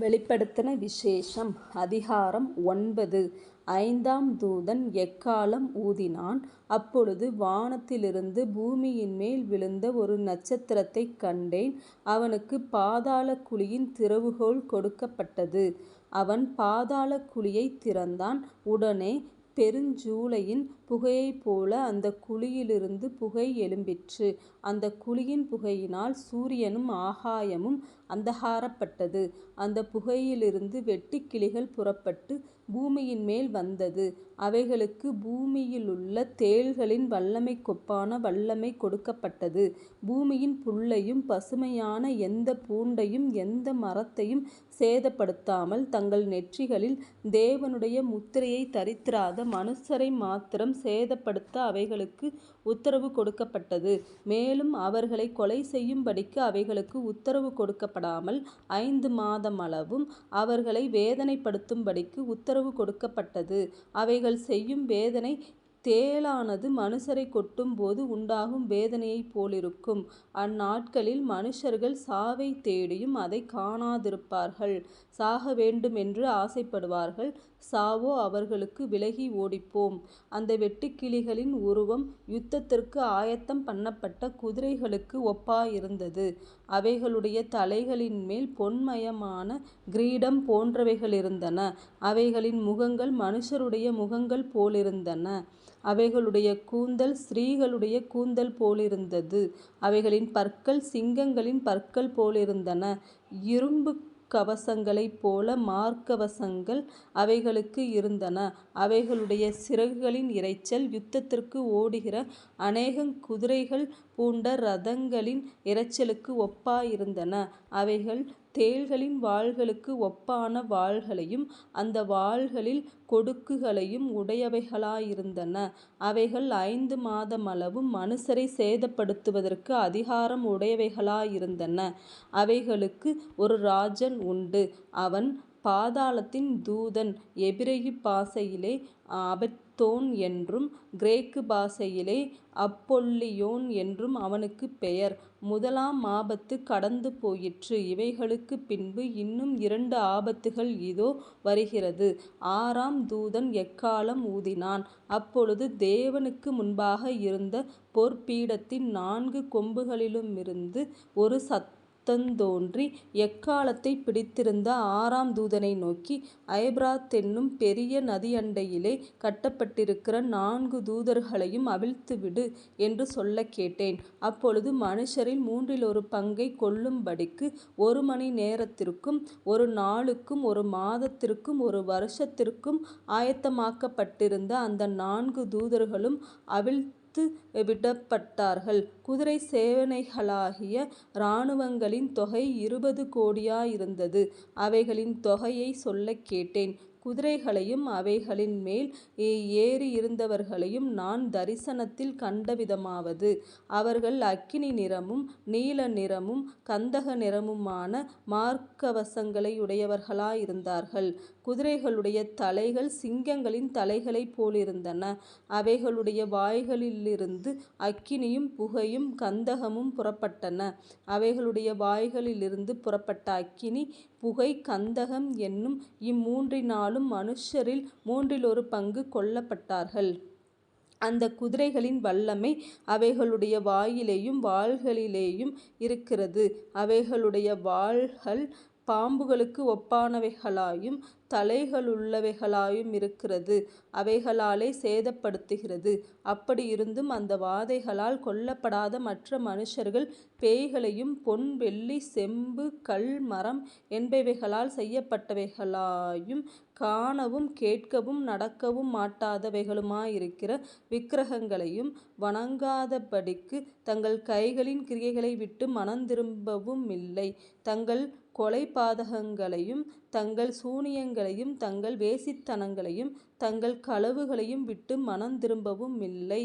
வெளிப்படுத்தின விசேஷம் அதிகாரம் ஒன்பது ஐந்தாம் தூதன் எக்காலம் ஊதினான். அப்பொழுது வானத்திலிருந்து பூமியின்மேல் விழுந்த ஒரு நட்சத்திரத்தைக் கண்டேன். அவனுக்கு பாதாள குழியின் திறவுகோல் கொடுக்கப்பட்டது. அவன் பாதாள குழியை திறந்தான். உடனே பெருஞ்சூளையின் புகையைப்போல அந்த குழியிலிருந்து புகை எழும்பிற்று. அந்த குழியின் புகையினால் சூரியனும் ஆகாயமும் அந்தகாரப்பட்டது. அந்த புகையிலிருந்து வெட்டுக்கிளிகள் புறப்பட்டு பூமியின் மேல் வந்தது. அவைகளுக்கு பூமியிலுள்ள தேள்களின் வல்லமைக்கொப்பான வல்லமை கொடுக்கப்பட்டது. பூமியின் புல்லையும் பசுமையான எந்த பூண்டையும் எந்த மரத்தையும் சேதப்படுத்தாமல் தங்கள் நெற்றிகளில் தேவனுடைய முத்திரையை தரித்திராத மனுஷரை மாத்திரம் சேதப்படுத்த அவைகளுக்கு உத்தரவு கொடுக்கப்பட்டது. மேலும் அவர்களை கொலை செய்யும்படிக்கு அவைகளுக்கு உத்தரவு கொடுக்கப்படாமல் ஐந்து மாதமளவும் அவர்களை வேதனைப்படுத்தும்படிக்கு உத்தரவு கொடுக்கப்பட்டது. அவைகள் செய்யும் வேதனை தேளானது மனுஷரை கொட்டும்போது உண்டாகும் வேதனையைப் போலிருக்கும். அந்நாட்களில் மனுஷர்கள் சாவை தேடியும் அதை காணாதிருப்பார்கள். சாக வேண்டுமென்று ஆசைப்படுவார்கள். சாவோ அவர்களுக்கு விலகி ஓடிப்போம். அந்த வெட்டுக்கிளிகளின் உருவம் யுத்தத்திற்கு ஆயத்தம் பண்ணப்பட்ட குதிரைகளுக்கு ஒப்பாயிருந்தது. அவைகளுடைய தலைகளின்மேல் பொன்மயமான கிரீடம் போன்றவைகளிருந்தன. அவைகளின் முகங்கள் மனுஷருடைய முகங்கள் போலிருந்தன. அவைகளுடைய கூந்தல் ஸ்திரீகளுடைய கூந்தல் போலிருந்தது. அவைகளின் பற்கள் சிங்கங்களின் பற்கள் போலிருந்தன. இரும்பு கவசங்களைப் போல மார்க்கவசங்கள் அவைகளுக்கு இருந்தன. அவைகளுடைய சிறகுகளின் இரைச்சல் யுத்தத்திற்கு ஓடுகிற அநேகங் குதிரைகள் பூண்ட ரதங்களின் இரைச்சலுக்கு ஒப்பாயிருந்தன. அவைகள் தேள்களின் வாள்களுக்கு ஒப்பான வாள்களையும் அந்த வாள்களில் கொடுக்குகளையும் உடையவைகளாயிருந்தன. அவைகள் ஐந்து மாதமளவும் மனுஷரைச் சேதப்படுத்துவதற்கு அதிகாரம் உடையவைகளாயிருந்தன. அவைகளுக்கு ஒரு ராஜன் உண்டு. அவன் பாதாளத்தின் தூதன். எபிரெயு பாஷையிலே அபத்தோன் என்றும் கிரேக்கு பாஷையிலே அப்பொல்லியோன் என்றும் அவனுக்குப் பெயர். முதலாம் ஆபத்து கடந்து போயிற்று. இவைகளுக்குப் பின்பு இன்னும் இரண்டு ஆபத்துகள் இதோ வருகிறது. ஆறாம் தூதன் எக்காளம் ஊதினான். அப்பொழுது தேவனுக்கு முன்பாக இருந்த பொற்பீடத்தின் நான்கு கொம்புகளிலுமிருந்து ஒரு தந்தோன்றி எக்காலத்தை பிடித்திருந்த ஆறாம் தூதனை நோக்கி ஐபிராத்தென்னும் பெரிய நதியண்டையிலே கட்டப்பட்டிருக்கிற நான்கு தூதர்களையும் அவிழ்த்துவிடு என்று சொல்லக் கேட்டேன். அப்பொழுது மனுஷரில் மூன்றிலொரு பங்கைக் கொல்லும்படிக்கு ஒரு மணி நேரத்திற்கும் ஒரு நாளுக்கும் ஒரு மாதத்திற்கும் ஒரு வருஷத்திற்கும் ஆயத்தமாக்கப்பட்டிருந்த அந்த நான்கு தூதர்களும் அவிழ்த்துவிடப்பட்டார்கள். குதிரை சேனைகளாகிய இராணுவங்களின் தொகை இருபது கோடியாயிருந்தது. அவைகளின் தொகையைச் சொல்லக் கேட்டேன். குதிரைகளையும் அவைகளின் மேல் ஏறியிருந்தவர்களையும் நான் தரிசனத்தில் கண்டவிதமாவது அவர்கள் அக்கினி நிறமும் நீல நிறமும் கந்தக நிறமுமான மார்க்கவசங்களையுடையவர்களாயிருந்தார்கள். குதிரைகளுடைய தலைகள் சிங்கங்களின் தலைகளைப் போலிருந்தன. அவைகளுடைய வாய்களிலிருந்து அக்கினியும் புகையும் கந்தகமும் புறப்பட்டன. அவைகளுடைய வாய்களிலிருந்து புறப்பட்ட அக்கினி புகை கந்தகம் என்னும் இம்மூன்றினாலும் மனுஷரில் மூன்றிலொரு பங்கு கொல்லப்பட்டார்கள். அந்த குதிரைகளின் வல்லமை அவைகளுடைய வாயிலேயும் வாள்களிலேயும் இருக்கிறது. அவைகளுடைய வாள்கள் பாம்புகளுக்கு ஒப்பானவைகளாயும் தலைகளுள்ளவைகளாயும் இருக்கிறது அவைகளாலே சேதப்படுத்துகிறது. அப்படியிருந்தும் அந்த வாதைகளால் கொல்லப்படாத மற்ற மனுஷர்கள் பேய்களையும் பொன் வெள்ளி செம்பு கல் மரம் என்பவைகளால் செய்யப்பட்டவைகளாயும் காணவும் கேட்கவும் நடக்கவும் மாட்டாதவைகளுமாயிருக்கிற விக்கிரகங்களையும் வணங்காதபடிக்கு தங்கள் கைகளின் கிரியைகளை விட்டு மனந்திரும்பவும் மனந்திரும்பவுமில்லை. தங்கள் கொலைபாதகங்களையும் தங்கள் சூனியங்களையும் தங்கள் வேசித்தனங்களையும் தங்கள் களவுகளையும் விட்டு மனந்திரும்பவுமில்லை.